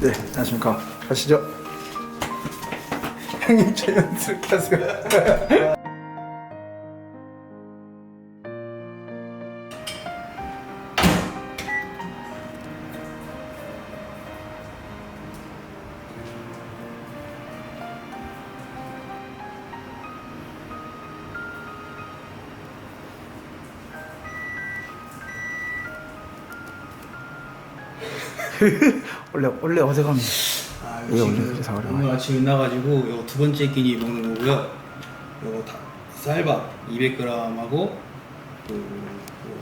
네, 안녕하십니까. 가시죠. 형님 자연스럽게 하세요. 원래 원래 어색합니다. 아, 예, 이거 오늘 지금 그래서 어려워요. 오늘 아침 일어나가지고 이거 두 번째 끼니 먹는 거고요. 이거 다, 쌀밥 200g하고 그, 그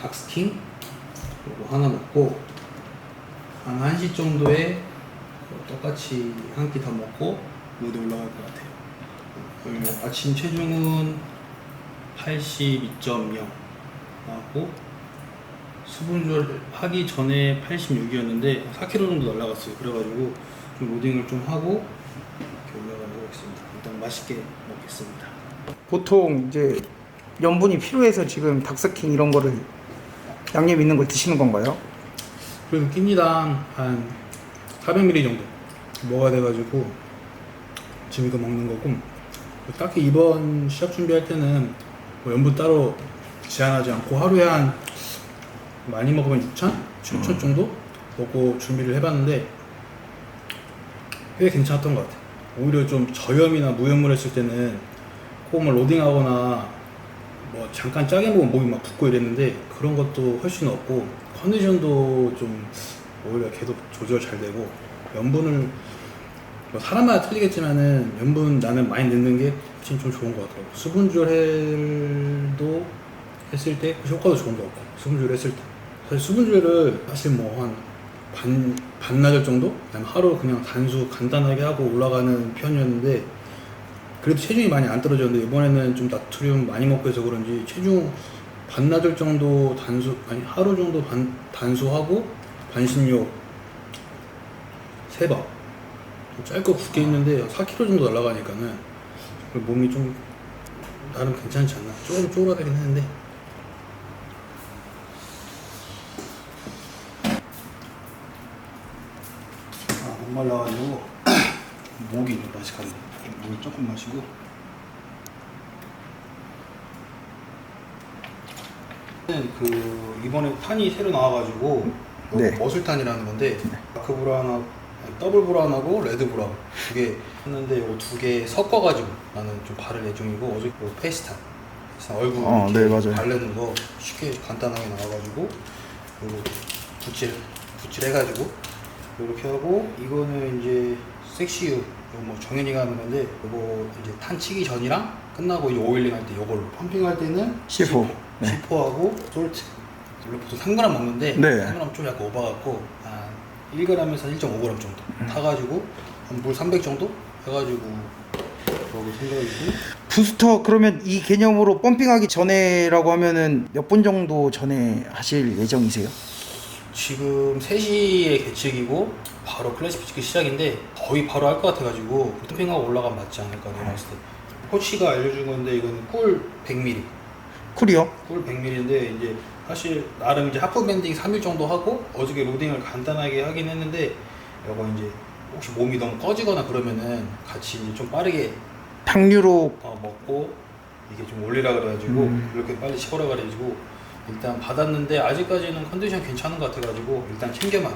닭스팅 이거 하나 먹고 한 1시 정도에 똑같이 한끼더 먹고 무대 올라갈 것 같아요. 그리고 아침 체중은 82.0 나왔고 수분조절 하기 전에 86이었는데 4kg 정도 날라갔어요. 그래가지고 좀 로딩을 좀 하고 이렇게 올라가려고 하겠습니다. 일단 맛있게 먹겠습니다. 보통 이제 염분이 필요해서 지금 닭스킹 이런 거를 양념 있는 걸 드시는 건가요? 그래서 끼니당 한 400ml 정도 먹어야 돼가지고 지금 이거 먹는 거고 딱히 이번 시합 준비할 때는 뭐 염분 따로 제한하지 않고 하루에 한 많이 먹으면 6천, 7천 정도? 먹고 준비를 해봤는데 꽤 괜찮았던 것 같아요. 오히려 좀 저염이나 무염을 했을 때는 코만 로딩하거나 뭐 잠깐 짜게 먹으면 목이 막 붓고 이랬는데 그런 것도 훨씬 없고 컨디션도 좀 오히려 계속 조절 잘 되고 염분을 뭐 사람마다 틀리겠지만은 염분 나는 많이 넣는 게 훨씬 좀 좋은 것 같더라고 수분 조절도 했을 때 효과도 좋은 것 같고 수분 조절 했을 때 사실 수분 조절을 사실 뭐 한 반, 반나절 정도? 그냥 하루 그냥 단수 간단하게 하고 올라가는 편이었는데 그래도 체중이 많이 안 떨어졌는데 이번에는 좀 나트륨 많이 먹고 해서 그런지 체중 반나절 정도 단수 아니 하루 정도 반, 단수하고 반신욕 세번 짧고 굵게 있는데 4kg 정도 날아가니까는 몸이 좀 나름 괜찮지 않나? 조금 쪼그라들긴 했는데 아, 못 말라가지고 목이 좀 마식하네 물 조금 마시고 그 이번에 탄이 새로 나와가지고 네. 머슬탄이라는 건데 다크 브라운하고 아니, 더블 브라운하고 레드 브라운 두 개 했는데 이거 두 개 섞어가지고 나는 좀 바를 예정이고 어제 그 페이스탄 얼굴 어, 네, 맞아요. 바르는 거 쉽게 간단하게 나와가지고 그리고 붓질 붓질 해가지고 이렇게 하고 이거는 이제 섹시유 뭐 정현이가 하는 건데 이거 이제 탄 치기 전이랑 끝나고 이제 오일링 할 때 이걸로 펌핑할 때는 C4. 네. C4하고 솔트 원래 보통 3g 먹는데 네. 3g 좀 약간 오버갖고 한 1g에서 1.5g 정도 타가지고 한물300 정도 해가지고 그러고 생각이고 부스터 그러면 이 개념으로 펌핑하기 전에라고 하면은 몇 분 정도 전에 하실 예정이세요? 지금 3시에 개측이고 바로 클래식 피치크 시작인데 거의 바로 할 것 같아가지고 펌핑하고 올라가면 맞지 않을까 내가 봤을 때 코치가 알려준 건데 이건 꿀 100ml 쿨이요? 꿀 100ml인데 이제 사실 나름 이제 하프 밴딩 3일 정도 하고 어저께 로딩을 간단하게 하긴 했는데 이거 이제 혹시 몸이 너무 꺼지거나 그러면은 같이 이제 좀 빠르게 당류로 어, 먹고 이게 좀 올리라 그래가지고 음. 이렇게 빨리 식어라 그래가지고 일단 받았는데 아직까지는 컨디션 괜찮은 것 같아가지고 일단 챙겨만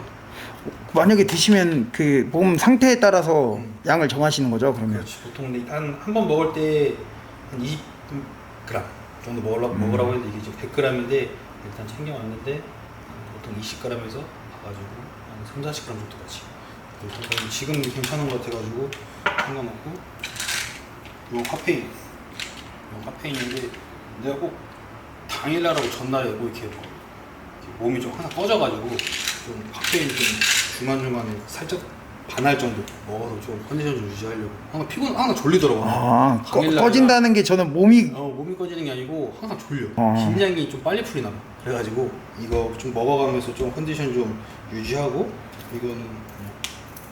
만약에 드시면 그 몸 상태에 따라서 음. 양을 정하시는 거죠 그러면? 그렇지 보통 한한 번 먹을 때한 20g 정도 먹으라고, 음. 먹으라고 했는데 이게 지금 100g인데 일단 챙겨왔는데 보통 20g에서 가가지고 한 3, 40g 정도까지 그래서 지금 괜찮은 것 같아가지고 챙겨놓고 요 카페인 요 카페인인데 내가 꼭 당일날하고 전날에 뭐 이렇게, 뭐 이렇게 몸이 좀 하나 꺼져가지고 좀 카페인 좀 중간중간에 살짝 반할 정도 먹어서 좀 컨디션 좀 유지하려고 항상 피곤 항상 졸리더라고 아 꺼, 꺼진다는 게 저는 몸이 어, 몸이 꺼지는 게 아니고 항상 졸려 어. 긴장이 좀 빨리 풀리나 봐 그래가지고 이거 좀 먹어가면서 좀 컨디션 좀 유지하고 이거는 뭐,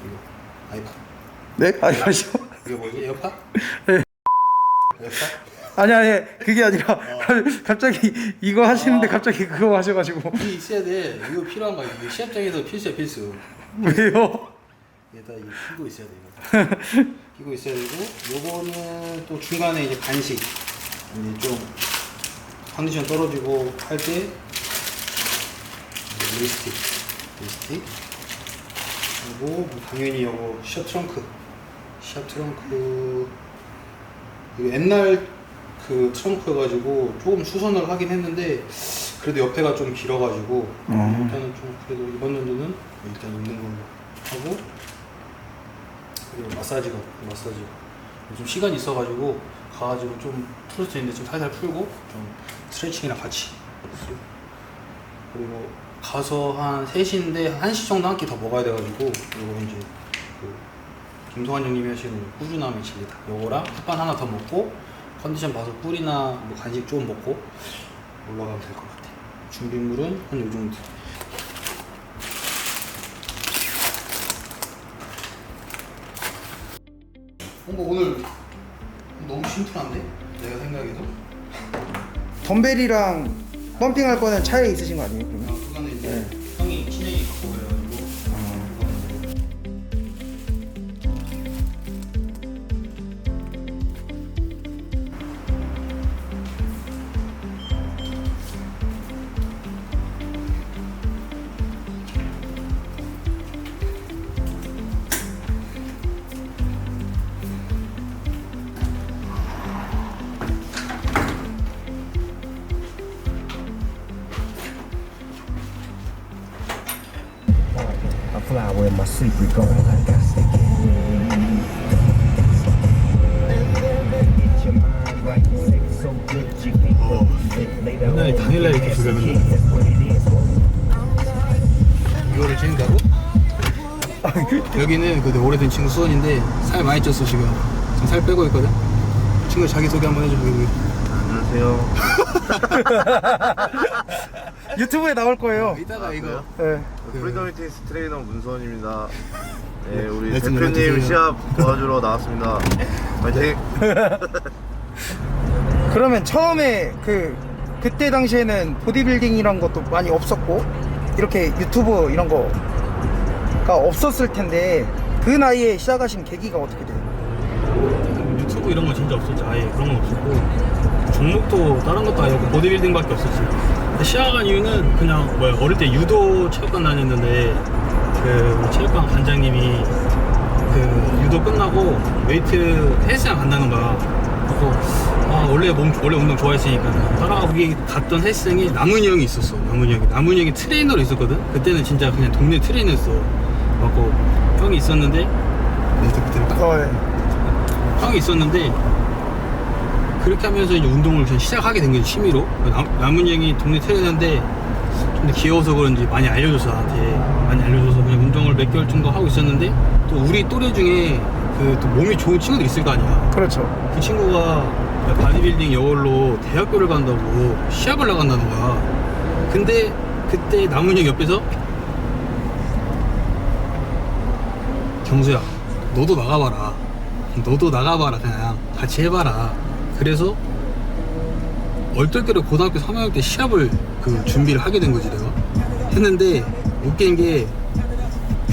이거 아이팟 네? 아니 마시오 이거 뭐지 에어팟? 네. 에어팟? 아니 아니 그게 아니라 갑자기 이거 하시는데 아. 갑자기 그거 하셔가지고. 이게 있어야 돼. 이거 필요한 거야 이게 시합장에서 필수야 필수. 왜요? 얘다 이게 끼고 있어야 돼요. 끼고 있어야 되고 요거는 또 중간에 이제 간식. 이제 좀 컨디션 떨어지고 할때 리스틱 리스틱. 그리고 뭐 당연히 요거 시합 트렁크. 시합 트렁크. 이거 옛날 그 트렁크여가지고 조금 수선을 하긴 했는데 그래도 옆에가 좀 길어가지고 어. 일단은 좀 그래도 이번 연도는 일단 있는 걸로 하고 그리고 마사지가 마사지. 요즘 시간이 있어가지고 가가지고 좀 풀 수 있는데 좀 살살 풀고 좀 스트레칭이랑 같이. 그리고 가서 한 3시인데 1시 정도 한 끼 더 먹어야 돼가지고 요거 이제 그 김동환 형님이 하시는 꾸준함의 진리다. 요거랑 햇반 하나 더 먹고 컨디션 봐서 꿀이나 뭐 간식 좀 먹고 올라가면 될 것 같아 준비물은 한 요 정도 뭔가 오늘 너무 심플한데? 내가 생각해도 덤벨이랑 펌핑할 거는 차에 있으신 거 아니에요? 그러면? 아, 그거는 이제 형 it. Later 옛날에 당일날 이렇게 주려면. 이거를 챙긴다고? 여기는 그 오래된 친구 수원인데 살 많이 쪘어 지금 지금 살 빼고 있거든 친구 자기소개 한번 해줘 여기 안녕하세요. 유튜브에 나올 거예요. 이따가 이거 네. 프리덤 히트니스 트레이너 문선입니다. 네, 우리 레슨 대표님 연락주세요. 시합 도와주러 나왔습니다. 파이팅! 그러면 처음에 그 그때 당시에는 보디빌딩이란 것도 많이 없었고 이렇게 유튜브 이런 거가 없었을 텐데 그 나이에 시작하신 계기가 어떻게 돼요? 유튜브 이런 건 진짜 없었지 아예 그런 건 없었고 종목도 다른 것도 아니고 보디빌딩밖에 없었지 시작한 이유는 그냥 뭐야 어릴 때 유도 체육관 다녔는데 그 우리 체육관 관장님이 그 유도 끝나고 웨이트 헬스장 간다는 거야 그래서 아 원래 몸 원래 운동 좋아했으니까 따라가 거기 갔던 헬스장에 남은이 형이 있었어 남은이 형이 남은이 형이 트레이너로 있었거든 그때는 진짜 그냥 동네 트레이너였어 그래갖고 형이 있었는데 네, 들- 들을까? 어, 네. 형이 있었는데 그렇게 하면서 이제 운동을 그냥 시작하게 된 거지 취미로. 남, 남은 형이 동네 트레이너인데 근데 귀여워서 그런지 많이 알려줘서 나한테 많이 알려줘서 그냥 운동을 몇 개월 정도 하고 있었는데 또 우리 또래 중에 그 또 몸이 좋은 친구들 있을 거 아니야. 그렇죠. 그 친구가 바디빌딩 여걸로 대학교를 간다고 시합을 나간다는 거야 근데 그때 남은 형 옆에서 경수야 너도 나가봐라. 너도 나가봐라 그냥. 같이 해봐라 그래서 얼떨결에 고등학교 3학년 때 시합을 그 준비를 하게 된 거지 내가. 했는데 웃긴 게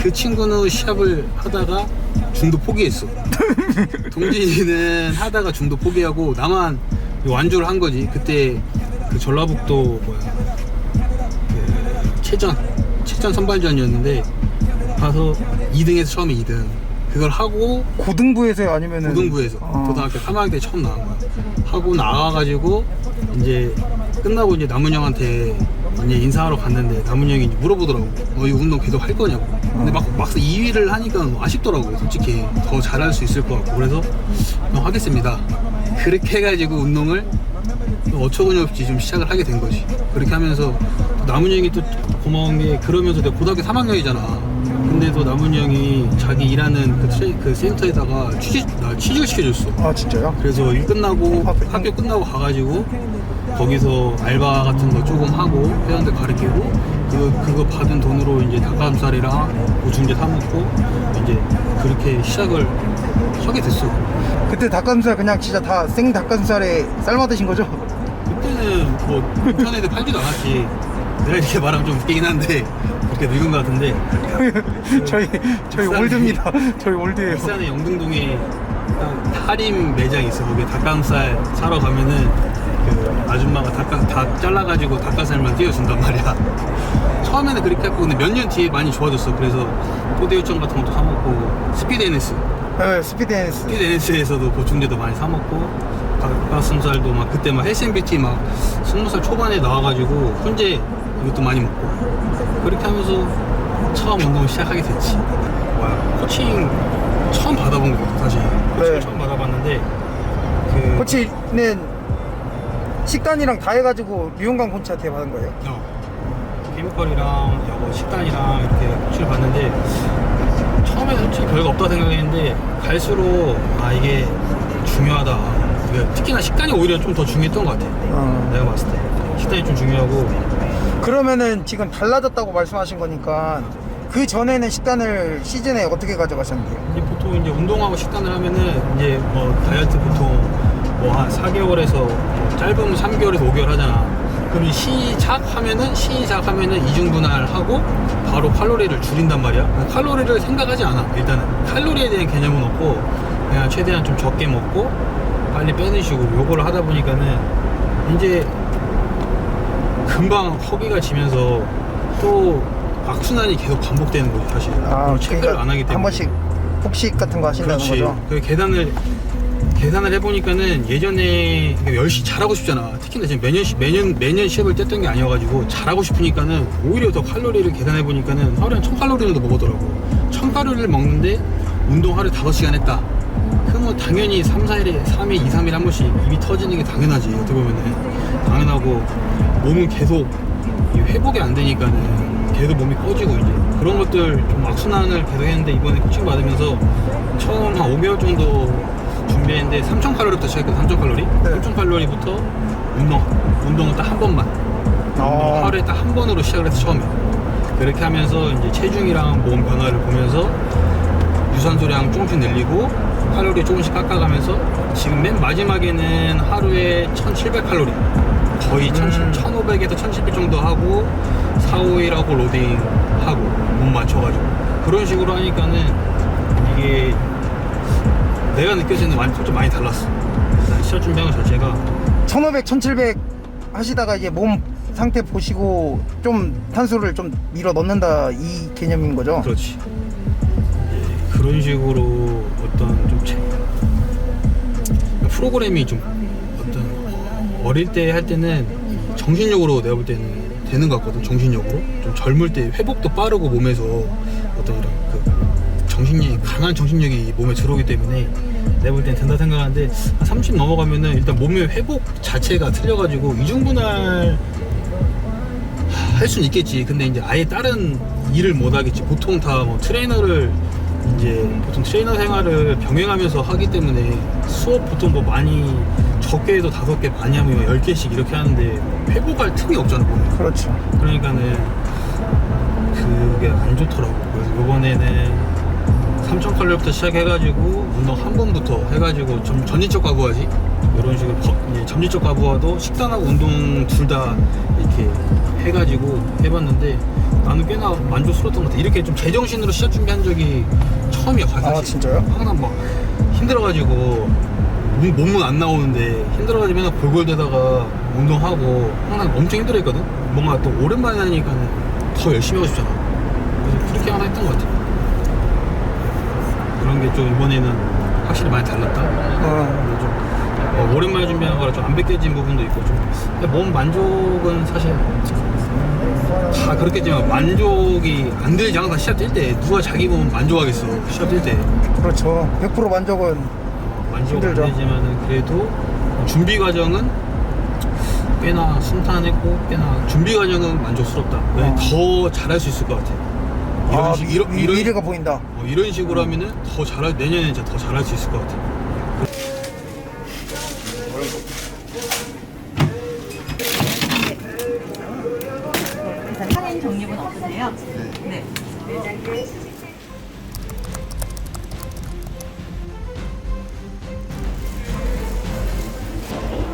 그 친구는 시합을 하다가 중도 포기했어. 동진이는 하다가 중도 포기하고 나만 완주를 한 거지. 그때 그 전라북도 뭐야 그 체전 체전 선발전이었는데 가서 2등에서 처음에 2등. 그걸 하고 고등부에서요? 아니면은 고등부에서. 아, 고등학교 3학년 때 처음 나간 거야 하고 나와가지고 이제 끝나고 이제 남은 형한테 이제 인사하러 갔는데 남은 형이 이제 물어보더라고. 너 이 운동 계속 할 거냐고. 근데 막 막상 2위를 하니까 아쉽더라고 솔직히. 더 잘할 수 있을 것 같고. 그래서 형 하겠습니다. 그렇게 해가지고 운동을 어처구니 없이 좀 시작을 하게 된 거지. 그렇게 하면서 또 남은 형이 또 고마운 게 그러면서 내가 고등학교 3학년이잖아 근데도 남은 형이 자기 일하는 그, 트레, 그 센터에다가 취직 나 취직을 시켜줬어 아 진짜요? 그래서 일 끝나고 아, 그- 학교 끝나고 가가지고 거기서 알바 같은 거 조금 하고 회원들 가르치고 그 그거 받은 돈으로 이제 닭가슴살이랑 보충제 사 먹고 이제 그렇게 시작을 하게 됐어. 그때 닭가슴살 그냥 진짜 다 생 닭가슴살에 삶아 드신 거죠? 그때는 뭐 인터넷에 팔지도 않았지. 내가 이렇게 말하면 좀 웃기긴 한데 그렇게 늙은 것 같은데 저희 저희 비싼- 올드입니다. 저희 올드예요. 울산에 영등동에 딱 할인 매장이 있어. 거기 닭가슴살 사러 가면은 그 아줌마가 닭가 다 잘라가지고 닭가슴살만 띄워준단 말이야. 처음에는 그렇게 했고 근데 몇 년 뒤에 많이 좋아졌어. 그래서 포대 요청 같은 것도 사 먹고 스피드 NS, 네, 스피드 앤스. 스피드 NS에서도 보충제도 많이 사 먹고 닭가슴살도 막 그때 막 헬스앤뷰티 막 스무 살 초반에 나와가지고 훈제 이것도 많이 먹고 그렇게 하면서 처음 운동 시작하게 됐지. 뭐야 코칭 처음 받아본 거야 사실. 코칭 네. 처음 받아봤는데 그 코치는 식단이랑 다 해가지고 류용강 코치한테 받은 거예요. 어, 케미컬이랑 여거 식단이랑 이렇게 코치를 받는데 처음에 솔직히 별거 없다 생각했는데 갈수록 아 이게 중요하다. 이게 특히나 식단이 오히려 좀 더 중요했던 것 같아. 어. 내가 봤을 때 식단이 좀 중요하고 그러면은 지금 달라졌다고 말씀하신 거니까 그 전에는 식단을 시즌에 어떻게 가져가셨는데요? 이제 보통 이제 운동하고 식단을 하면은 이제 뭐 다이어트 보통 뭐 한 4개월에서 뭐 짧으면 3개월에서 5개월 하잖아. 그럼 시작하면은 시작하면은 이중 분할하고 바로 칼로리를 줄인단 말이야. 칼로리를 생각하지 않아. 일단은 칼로리에 대한 개념은 없고 그냥 최대한 좀 적게 먹고 빨리 빼는 식으로 요거를 하다 보니까는 이제 금방 허기가 지면서 또 악순환이 계속 반복되는 거지 사실. 아, 체크를 안 하기 때문에. 한 번씩 폭식 같은 거 하신다는 그렇지. 거죠? 그 계단을 계산을 해보니까는 예전에 그러니까 열심히 잘하고 싶잖아. 특히나 지금 매년 시- 매년 매년 시합을 뗐던 게 아니어가지고 잘하고 싶으니까는 오히려 더 칼로리를 계산해 보니까는 하루에 한 1000 칼로리는 더 먹었더라고. 1000 칼로리를 먹는데 운동 하루에 5시간 했다. 그러면 당연히 3, 4일에 3일, 2, 3일에 한 번씩 입이 터지는 게 당연하지. 어떻게 보면은 당연하고 몸은 계속 이 회복이 안 되니까는 계속 몸이 꺼지고 이제 그런 것들 좀 악순환을 계속 했는데 이번에 코칭 받으면서 처음 한 5개월 정도 준비했는데 3,000칼로리부터 시작했거든 3,000칼로리 네. 3,000칼로리부터 운동 운동은 딱 한 번만 어. 하루에 딱 한 번으로 시작을 했어 처음에 그렇게 하면서 이제 체중이랑 몸 변화를 보면서 유산소량 조금씩 늘리고 칼로리 조금씩 깎아가면서 지금 맨 마지막에는 하루에 1700 칼로리 거의 음. 1500에서 1700 정도 하고 4, 5일하고 로딩하고 몸 맞춰가지고 그런 식으로 하니까는 이게 내가 느껴지는 많이 좀 많이 달랐어 일단 시합 준비하는 것 자체가 1500, 1700 하시다가 이제 몸 상태 보시고 좀 탄수를 좀 밀어 넣는다 이 개념인 거죠? 그렇지. 예, 그런 식으로 어떤 좀 체- 프로그램이 좀 어떤 어릴 때 할 때는 정신력으로 내가 볼 때는 되는 것 같거든. 정신력으로 좀 젊을 때 회복도 빠르고 몸에서 어떤 이런 그 정신력이 강한 정신력이 몸에 들어오기 때문에 내가 볼 땐 된다 생각하는데 한 30 넘어가면은 일단 몸의 회복 자체가 틀려가지고 이중분할 할 수는 있겠지. 근데 이제 아예 다른 일을 못 하겠지. 보통 다 뭐 트레이너를 이제 보통 트레이너 생활을 병행하면서 하기 때문에 수업 보통 뭐 많이 적게 해도 다섯 개 많이 하면 열 개씩 이렇게 하는데 회복할 틈이 없잖아 보면. 그렇죠. 그러니까는 그게 안 좋더라고. 그래서 이번에는 3,000칼로리부터 시작해가지고 운동 한 번부터 해가지고 좀 전지적 과부하지. 이런 식으로 거- 이제 점지적 과부하도 식단하고 운동 둘 다 이렇게 해가지고 해봤는데 나는 꽤나 만족스러웠던 것 같아. 이렇게 좀 제정신으로 시합 준비한 적이 처음이야. 사실. 아, 진짜요? 항상 막 힘들어가지고 몸- 몸은 안 나오는데 힘들어가지고 맨날 골골대다가 운동하고 항상 엄청 힘들어했거든. 뭔가 또 오랜만에 하니까는 더 열심히 하고 싶잖아. 그래서 그렇게 하나 했던 것 같아. 그런 게 좀 이번에는 확실히 많이 달랐다. 어. 좀 어, 오랜만에 준비한 거라 좀 안 벗겨진 부분도 있고 좀. 몸 만족은 사실 다 그렇겠지만 만족이 안 들지 항상 시합 뛸 때 누가 자기 몸 만족하겠어 시합 뛸 때. 그렇죠. 100% 만족은 만족 힘들죠. 안 되지만은 그래도 준비 과정은 꽤나 순탄했고 꽤나 준비 과정은 만족스럽다. 왜 어. 더 잘할 수 있을 것 같아. 이런 아, 식 이런 미- 이런 미래가 보인다. 어, 이런 식으로 하면은 더 잘할 내년에 진짜 더 잘할 수 있을 것 같아. 그